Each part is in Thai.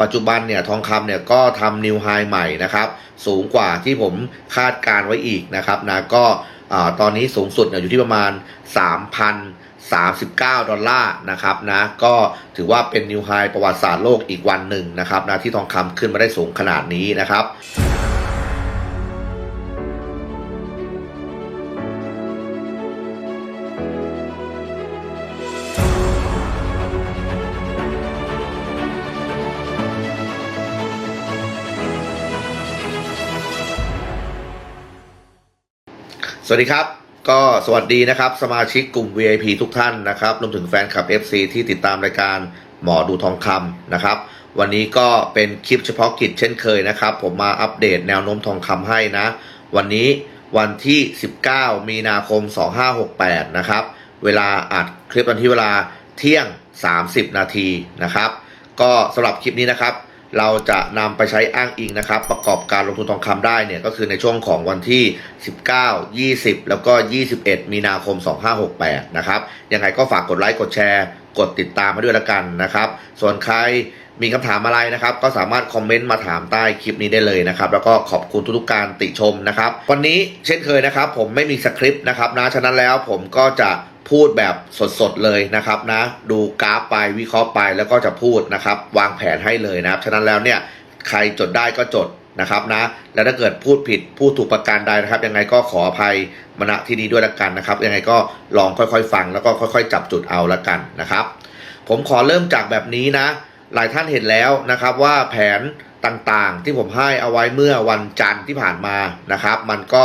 ปัจจุบันเนี่ยทองคำเนี่ยก็ทำนิวไฮใหม่นะครับ สูงกว่าที่ผมคาดการไว้อีกนะครับนะก็ตอนนี้สูงสุดยอยู่ที่ประมาณ 3,039 ดอลลาร์นะครับนะก็ถือว่าเป็นนิวไฮประวัติศาสตร์โลกอีกวันหนึ่งนะครับนะที่ทองคำขึ้นมาได้สูงขนาดนี้นะครับ สวัสดีครับ ก็สวัสดีนะครับ สมาชิกกลุ่ม VIP ทุกท่านนะครับรวมถึงแฟนคลับ FC ที่ติดตามรายการหมอดูทองคำนะครับ วันนี้ก็เป็นคลิปเฉพาะกิจเช่นเคยนะครับ ผมมาอัปเดตแนวโน้มทองคำให้นะ วันนี้วันที่ 19 มีนาคม 2568 นะครับ เวลาอัดคลิปวันที่เวลาเที่ยง 30 นาทีนะครับ ก็สำหรับคลิปนี้นะครับ เราจะนำไปใช้อ้างอิงนะครับ ประกอบการลงทุนทองคำได้เนี่ยก็คือในช่วงของวันที่ 19 20 แล้วก็ 21 มีนาคม 2568 นะครับ ยังไงก็ฝากกดไลค์กดแชร์ กดติดตามมาด้วยละกันนะครับ ส่วนใครมีคำถามอะไรนะครับ ก็สามารถคอมเมนต์มาถามใต้คลิปนี้ได้เลยนะครับ แล้วก็ขอบคุณทุกๆการติชมนะครับ วันนี้เช่นเคยนะครับ ผมไม่มีสคริปต์นะครับนะฉะนั้นแล้วผมก็จะ พูดแบบสดๆเลยนะครับนะดูกราฟไปวิเคราะห์ไปแล้วก็จะพูดนะครับ วางแผนให้เลยนะครับฉะนั้นแล้วเนี่ยใครจดได้ก็จดนะครับนะแล้วถ้าเกิดพูดผิดพูดถูกประการใดนะครับ ยังไงก็ขออภัยมาณที่นี้ด้วยละกันนะครับ ยังไงก็ลองค่อยๆ ฟังแล้วก็ค่อย ๆ จับจุดเอาละกันนะครับ ผมขอเริ่มจากแบบนี้นะ หลายท่านเห็นแล้วนะครับว่าแผนต่างๆที่ผมให้เอาไว้เมื่อวันจันทร์ที่ผ่านมานะครับ มันก็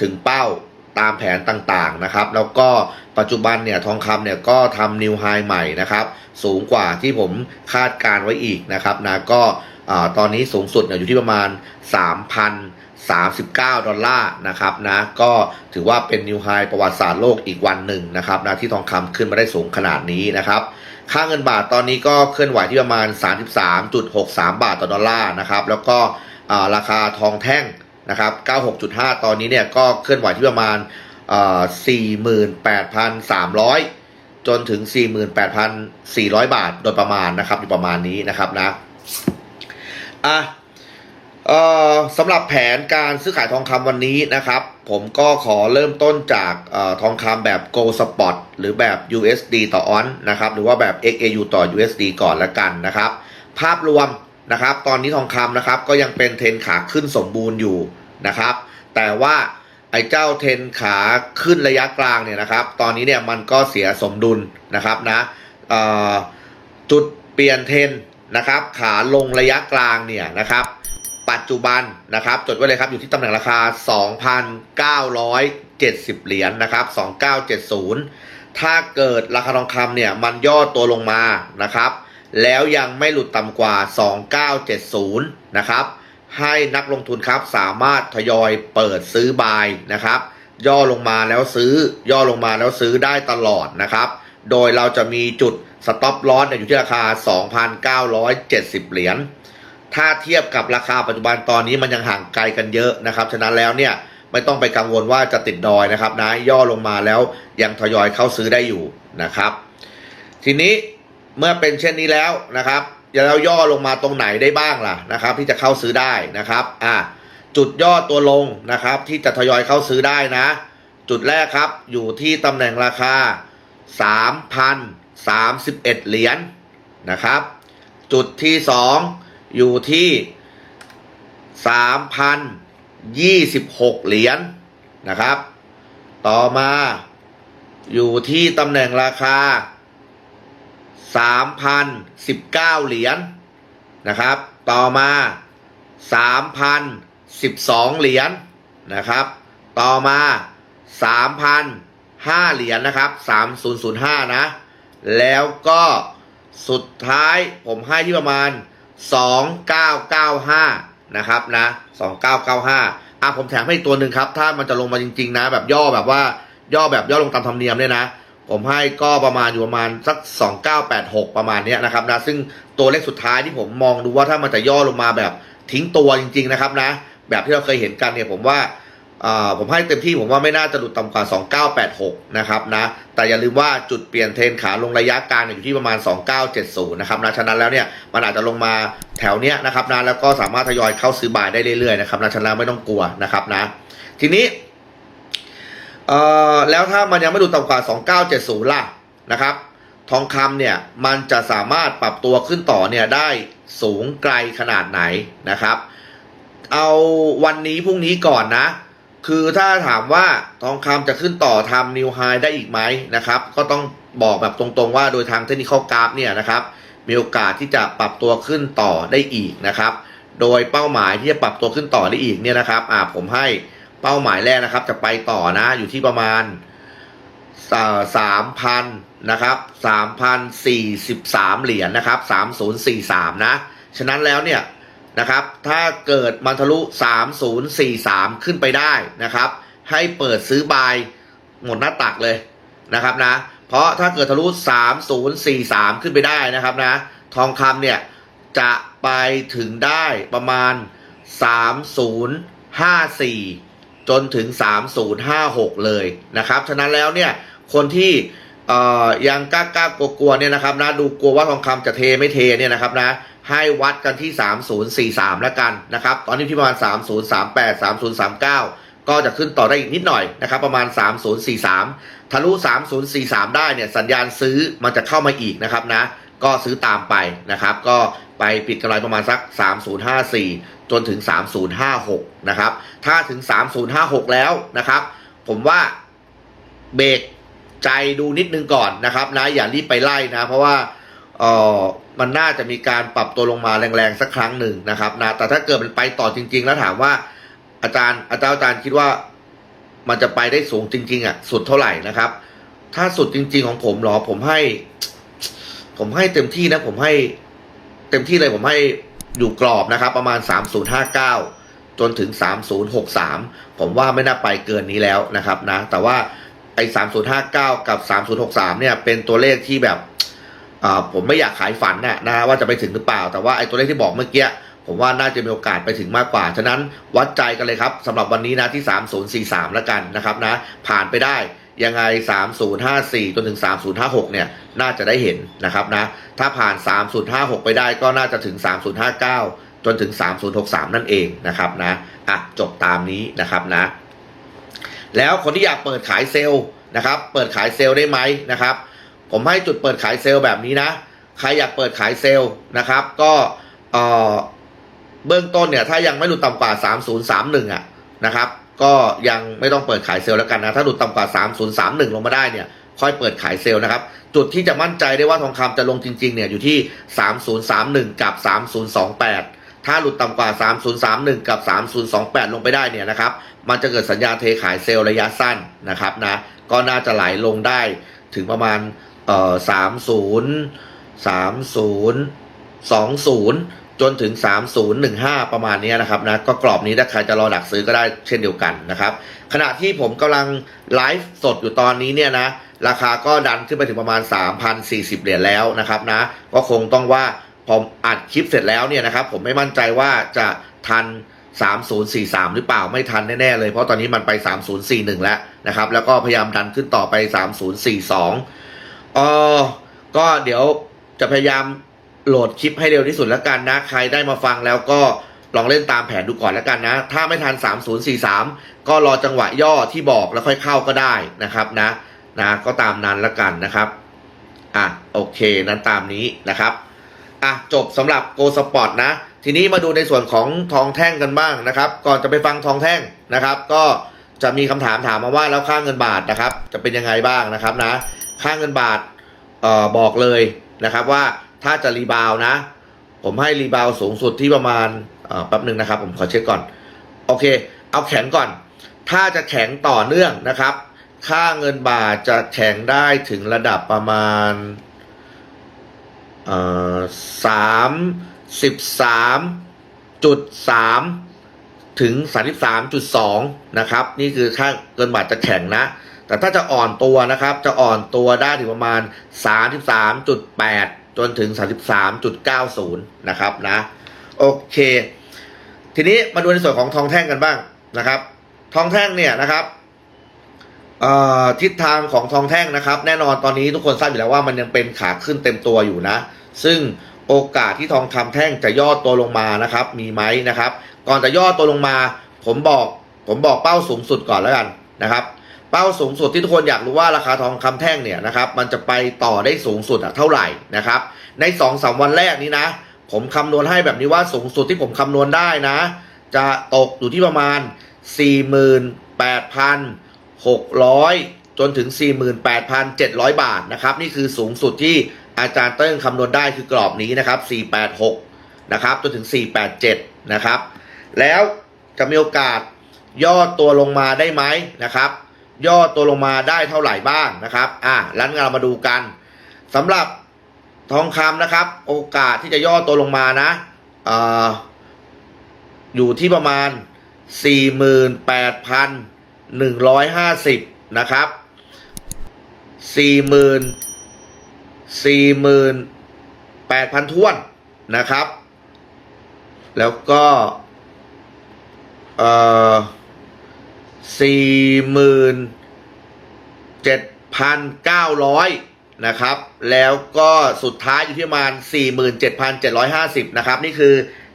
ถึงเป้า ตามแผนต่างๆนะครับ แล้วก็ปัจจุบันเนี่ยทองคำเนี่ยก็ทำนิวไฮใหม่นะครับ สูงกว่าที่ผมคาดการไว้อีกนะครับนะก็ตอนนี้สูงสุดเนี่ยอยู่ที่ประมาณ 3,039 ดอลลาร์นะครับนะก็ถือว่าเป็นนิวไฮประวัติศาสตร์โลกอีกวันหนึ่งนะครับนะที่ทองคำขึ้นมาได้สูงขนาดนี้นะครับค่าเงินบาทตอนนี้ก็เคลื่อนไหวที่ประมาณ 33.63 บาทต่อดอลลาร์นะครับแล้วก็ราคาทองแท่ง นะครับ 96.5 ตอนนี้เนี่ยก็เคลื่อนไหวที่ประมาณ 48,300 จนถึง 48,400 บาทโดยประมาณนะครับอยู่ประมาณนี้นะครับนะอะเอ่อสำหรับแผนการซื้อขายทองคำวันนี้นะครับ ผมก็ขอเริ่มต้นจากอทองคำแบบ Gold Spot หรือแบบ USD ต่อออนนะครับ หรือว่าแบบ XAU ต่อ USD ก่อนละกันนะครับ ภาพรวม นะครับ ตอนนี้ทองคำนะครับ ก็ยังเป็นเทรนขาขึ้นสมบูรณ์อยู่นะครับ แต่ว่าไอ้เจ้าเทรนขาขึ้นระยะกลางเนี่ยนะครับ ตอนนี้เนี่ยมันก็เสียสมดุลนะครับนะจุดเปลี่ยนเทรนนะครับ ขาลงระยะกลางเนี่ยนะครับ ปัจจุบันนะครับ จดไว้เลยครับอยู่ที่ตำแหน่งราคา 2,970 เหรียญนะครับ 2970 ถ้าเกิดราคาทองคำเนี่ยมันย่อตัวลงมานะครับ แล้วยังไม่หลุดต่ำกว่า 2970 นะครับ ให้นักลงทุนครับสามารถทยอยเปิดซื้อบายนะครับ ย่อลงมาแล้วซื้อย่อลงมาแล้วซื้อได้ตลอดนะครับ โดยเราจะมีจุดสต็อปลอสอยู่ที่ราคา 2,970 เหรียญ ถ้าเทียบกับราคาปัจจุบันตอนนี้มันยังห่างไกลกันเยอะนะครับ ฉะนั้นแล้วเนี่ยไม่ต้องไปกังวลว่าจะติดดอยนะครับนะย่อลงมาแล้วยังทยอยเข้าซื้อได้อยู่นะครับ ทีนี้ เมื่อเป็นเช่นนี้แล้วนะครับแล้วย่อลงมาตรงไหนได้บ้างล่ะนะครับ ที่จะเข้าซื้อได้นะครับอะจุดย่อตัวลงนะครับ ที่จะทยอยเข้าซื้อได้นะ จุดแรกครับอยู่ที่ตำแหน่งราคา 3,031 เหรียญนะครับ จุดที่สองอยู่ที่ 3,026 เหรียญนะครับ ต่อมาอยู่ที่ตำแหน่งราคา 3,019 เหรียญนะครับ ต่อมา 3,012 เหรียญนะครับ ต่อมา 3,005 เหรียญนะครับ 3005 นะ แล้วก็สุดท้ายผมให้ที่ประมาณ 2995 นะครับนะ 2995 อะผมแถมให้ตัวหนึ่งครับ ถ้ามันจะลงมาจริง ๆ นะ แบบย่อแบบว่าย่อแบบย่อลงตามธรรมเนียมเนี่ยนะ ผมให้ก็ประมาณอยู่ประมาณสัก 2986 ประมาณเนี้ยนะครับนะซึ่งตัวเลขสุดท้ายที่ผมมองดูว่าถ้ามันจะย่อลงมาแบบทิ้งตัวจริง ๆ นะครับนะ แบบที่เราเคยเห็นกันเนี่ยผมว่าผมให้เต็มที่ผมว่าไม่น่าจะหลุดต่ำกว่า 2986 นะครับนะ แต่อย่าลืมว่าจุดเปลี่ยนเทรนขาลงระยะกลางอยู่ที่ประมาณ 2970 นะครับนะ ฉะนั้นแล้วเนี่ยมันอาจจะลงมาแถวเนี้ยนะครับนะ แล้วก็สามารถทยอยเข้าซื้อบายได้เรื่อยๆนะครับนะ ฉะนั้นไม่ต้องกลัวนะครับนะ ทีนี้ เอ่อแล้วถ้ามันยังไม่หลุดต่ำกว่า 2970 ล่ะนะครับ ทองคำเนี่ยมันจะสามารถปรับตัวขึ้นต่อเนี่ยได้สูงไกลขนาดไหนนะครับ เอาวันนี้พรุ่งนี้ก่อนนะ คือถ้าถามว่าทองคำจะขึ้นต่อทำนิวไฮได้อีกไหมนะครับ ก็ต้องบอกแบบตรงๆว่าโดยทางเทคนิคกราฟเนี่ยนะครับ มีโอกาสที่จะปรับตัวขึ้นต่อได้อีกนะครับ โดยเป้าหมายที่จะปรับตัวขึ้นต่อได้อีกเนี่ยนะครับอ่าผมให้ เป้าหมายแรกนะครับ จะไปต่อนะอยู่ที่ประมาณสามพันนะครับสามพันสี่สิบสามเหรียญนะครับสามศูนย์สี่สามนะ ฉะนั้นแล้วเนี่ยนะครับ ถ้าเกิดมันทะลุ3043ขึ้นไปได้นะครับ ให้เปิดซื้อบายหมดหน้าตักเลยนะครับนะ เพราะถ้าเกิดทะลุ3043ขึ้นไปได้นะครับนะ ทองคำเนี่ยจะไปถึงได้ประมาณ3054 จนถึง 3056 เลยนะครับ ฉะนั้นแล้วเนี่ยคนที่ยังกล้ากล้ากลัวๆเนี่ยนะครับนะดูกลัวว่าทองคำจะเทไม่เทเนี่ยนะครับนะให้วัดกันที่ 3043 แล้วกันนะครับ ตอนนี้ที่ประมาณ 3038 3039 ก็จะขึ้นต่อได้อีกนิดหน่อยนะครับ ประมาณ 3043 ทะลุ 3043 ได้เนี่ยสัญญาณซื้อมันจะเข้ามาอีกนะครับนะก็ซื้อตามไปนะครับ ก็ ไปปิดกำไรประมาณสัก 3054 จนถึง 3056 นะครับ ถ้าถึง 3056 แล้วนะครับ ผมว่าเบรกใจดูนิดนึงก่อนนะครับนะอย่ารีบไปไล่นะ เพราะว่าเออมันน่าจะมีการปรับตัวลงมาแรงๆสักครั้งหนึ่งนะครับนะแต่ถ้าเกิดมันไปต่อจริง ๆ แล้วถามว่าอาจารย์อาจารย์อาจารย์คิดว่ามันจะไปได้สูงจริง ๆอะสุดเท่าไหร่นะครับ ถ้าสุดจริง ๆ ของผมหรอผมให้ ผมให้เต็มที่นะ ผมให้ เต็มที่เลยผมให้อยู่กรอบนะครับ ประมาณ 3059 จนถึง 3063 ผมว่าไม่น่าไปเกินนี้แล้วนะครับนะ แต่ว่าไอ้3059 กับ 3063 เนี่ย เป็นตัวเลขที่แบบผมไม่อยากขายฝันนะนะว่าจะไปถึงหรือเปล่า แต่ว่าไอ้ตัวเลขที่บอกเมื่อกี้ผมว่าน่าจะมีโอกาสไปถึงมากกว่า ฉะนั้นวัดใจกันเลยครับสำหรับวันนี้นะที่ 3043 แล้วกันนะครับนะ ผ่านไปได้ ยังไง 3054 จนถึง 3056 เนี่ย น่าจะได้เห็นนะครับนะ ถ้าผ่าน 3056 ไปได้ก็น่าจะถึง 3059 จนถึง 3063 นั่นเองนะครับนะ อะ จบตามนี้นะครับนะ แล้วคนที่อยากเปิดขายเซลล์นะครับ เปิดขายเซลล์ได้ไหมนะครับ ผมให้จุดเปิดขายเซลล์แบบนี้นะ ใครอยากเปิดขายเซลล์นะครับ ก็เออเบื้องต้นเนี่ย ถ้ายังไม่หลุดต่ำกว่า 3031 อะนะครับ ก็ยังไม่ต้องเปิดขายเซลล์แล้วกันนะ ถ้าหลุดต่ำกว่า 3031 ลงมาได้เนี่ย ค่อยเปิดขายเซลล์นะครับ จุดที่จะมั่นใจได้ว่าทองคำจะลงจริงๆเนี่ยอยู่ที่ 3031 กับ 3028 ถ้าหลุดต่ำกว่า 3031 กับ 3028 ลงไปได้เนี่ยนะครับ มันจะเกิดสัญญาเทขายเซลล์ระยะสั้นนะครับนะ ก็น่าจะไหลลงได้ถึงประมาณเอ่อ30 30 20 จนถึง 3015 ประมาณนี้นะครับนะก็กรอบนี้ถ้าใครจะรอดักซื้อก็ได้เช่นเดียวกันนะครับขณะที่ผมกำลังไลฟ์สดอยู่ตอนนี้เนี่ยนะราคาก็ดันขึ้นไปถึงประมาณ 3,040 เหรียญแล้วนะครับนะก็คงต้องว่าพออัดคลิปเสร็จแล้วเนี่ยนะครับผมไม่มั่นใจว่าจะทัน 3043 หรือเปล่าไม่ทันแน่ ๆ เลย เพราะตอนนี้มันไป 3041 แล้วนะครับ แล้วก็พยายามดันขึ้นต่อไป 3042เออก็เดี๋ยวจะพยายาม โหลดคลิปให้เร็วที่สุดแล้วกันนะ ใครได้มาฟังแล้วก็ลองเล่นตามแผนดูก่อนแล้วกันนะ ถ้าไม่ทัน 3043 ก็รอจังหวะย่อที่บอกแล้วค่อยเข้าก็ได้นะครับนะนะก็ตามนั้นแล้วกันนะครับ อะโอเคนั้นตามนี้นะครับอะจบสำหรับโกสปอร์ตนะ ทีนี้มาดูในส่วนของทองแท่งกันบ้างนะครับ ก่อนจะไปฟังทองแท่งนะครับ ก็จะมีคำถามถามมาว่าแล้วค่าเงินบาทนะครับ จะเป็นยังไงบ้างนะครับนะ ค่าเงินบาทเอ่อบอกเลยนะครับว่า ถ้าจะรีบาวนะ ผมให้รีบาวสูงสุดที่ประมาณแป๊บหนึ่งนะครับ ผมขอเช็คก่อน โอเค เอาแข็งก่อน ถ้าจะแข็งต่อเนื่องนะครับ ค่าเงินบาทจะแข็งได้ถึงระดับประมาณสามสิบสามจุดสามถึงสามสิบสามจุดสองนะครับ นี่คือค่าเงินบาทจะแข็งนะแต่ถ้าจะอ่อนตัวนะครับ จะอ่อนตัวได้ถึงประมาณสามสิบสาม จนถึงสามสิบสามจุดเก้าศูนะครับนะ โอเค ทีนี้มาดูในส่วนของทองแท่งกันบ้างนะครับ ทองแท่งเนี่ยนะครับทิศทางของทองแท่งนะครับ แน่นอนตอนนี้ทุกคนทราบอยู่แล้วว่ามันยังเป็นขาขึ้นเต็มตัวอยู่นะ ซึ่งโอกาสที่ทองคำแท่งจะย่อตัวลงมานะครับ มีไหมนะครับ ก่อนจะย่อตัวลงมา ผมบอก ผมบอกเป้าสูงสุดก่อนแล้วกันนะครับ เป้าสูงสุดที่ทุกคนอยากรู้ว่าราคาทองคำแท่งเนี่ยนะครับมันจะไปต่อได้สูงสุดอะเท่าไหร่นะครับ ในสองสามวันแรกนี้นะ ผมคำนวณให้แบบนี้ว่าสูงสุดที่ผมคำนวณได้นะ จะตกอยู่ที่ประมาณ 48,600 จนถึง 48,700 บาทนะครับนี่คือสูงสุดที่อาจารย์เติ้งคำนวณได้คือกรอบนี้นะครับ 486 นะครับจนถึง 487 นะครับ แล้วจะมีโอกาสย่อตัวลงมาได้ไหมนะครับ ย่อตัวลงมาได้เท่าไหร่บ้างนะครับ อะแล้วงั้นเรามาดูกันสำหรับทองคำนะครับ โอกาสที่จะย่อตัวลงมานะอ่ออยู่ที่ประมาณ 48,150 นะครับ 40,000 48,000ท้วนนะครับ แล้วก็ เอ่อ สี่หมื่นเจ็ดพันเก้าร้อยนะครับ แล้วก็สุดท้ายอยู่ที่ประมาณสี่หมื่นเจ็ดพันเจ็ดร้อยห้าสิบนะครับ นี่คือ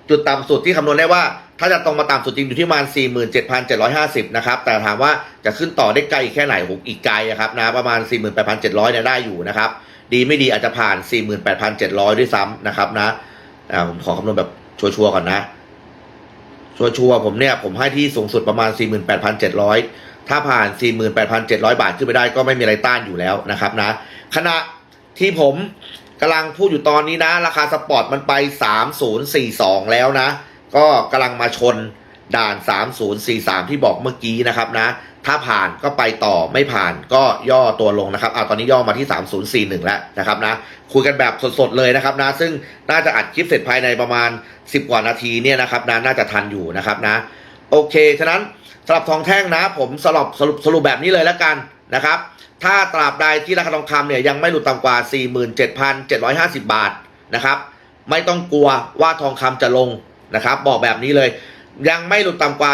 จุดต่ำสุดที่คำนวณได้ว่า ถ้าจะตรงมาต่ำสุดจริงอยู่ที่ประมาณสี่หมื่นเจ็ดพันเจ็ดร้อยห้าสิบนะครับ แต่ถามว่าจะขึ้นต่อได้ไกลแค่ไหนโหอีกไกลอะครับนะประมาณสี่หมื่นแปดพันเจ็ดร้อยเนี่ยได้อยู่นะครับ ดีไม่ดีอาจจะผ่านสี่หมื่นแปดพันเจ็ดร้อยด้วยซ้ำนะครับนะอ่าผมขอคำนวณแบบชัวร์ๆก่อนนะ ชัวร์ๆผมเนี่ย ผมให้ที่สูงสุดประมาณ 48,700 ถ้าผ่าน 48,700 บาทขึ้นไปได้ก็ไม่มีอะไรต้านอยู่แล้วนะครับนะขณะที่ผมกำลังพูดอยู่ตอนนี้นะ ราคาสปอร์ตมันไป 3042 แล้วนะ ก็กำลังมาชน ด่าน 3043 ที่บอกเมื่อกี้นะครับนะ ถ้าผ่านก็ไปต่อไม่ผ่านก็ย่อตัวลงนะครับเอาตอนนี้ย่อมาที่ 3041 แล้วนะครับนะ คุยกันแบบสดๆเลยนะครับนะ ซึ่งน่าจะอัดคลิปเสร็จภายในประมาณ 10 กว่านาทีเนี่ยนะครับนะ น่าจะทันอยู่นะครับนะ โอเค ฉะนั้นสำหรับทองแท่งนะ ผมสรุปสรุปสรุปแบบนี้เลยแล้วกันนะครับ ถ้าตราบใดที่ราคาทองคำเนี่ยยังไม่หลุดต่ำกว่า 47,750 บาทนะครับ ไม่ต้องกลัวว่าทองคำจะลงนะครับ บอกแบบนี้เลย ยังไม่หลุดต่ำกว่า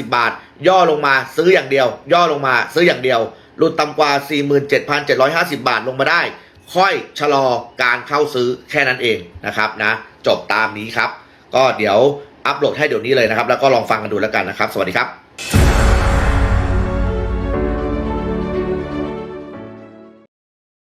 47,750 บาท ย่อลงมาซื้ออย่างเดียว ย่อลงมาซื้ออย่างเดียว หลุดต่ำกว่า 47,750 บาทลงมาได้ ค่อยชะลอการเข้าซื้อแค่นั้นเองนะครับนะจบตามนี้ครับ ก็เดี๋ยวอัปโหลดให้เดี๋ยวนี้เลยนะครับ แล้วก็ลองฟังกันดูแล้วกันนะครับ สวัสดีครับ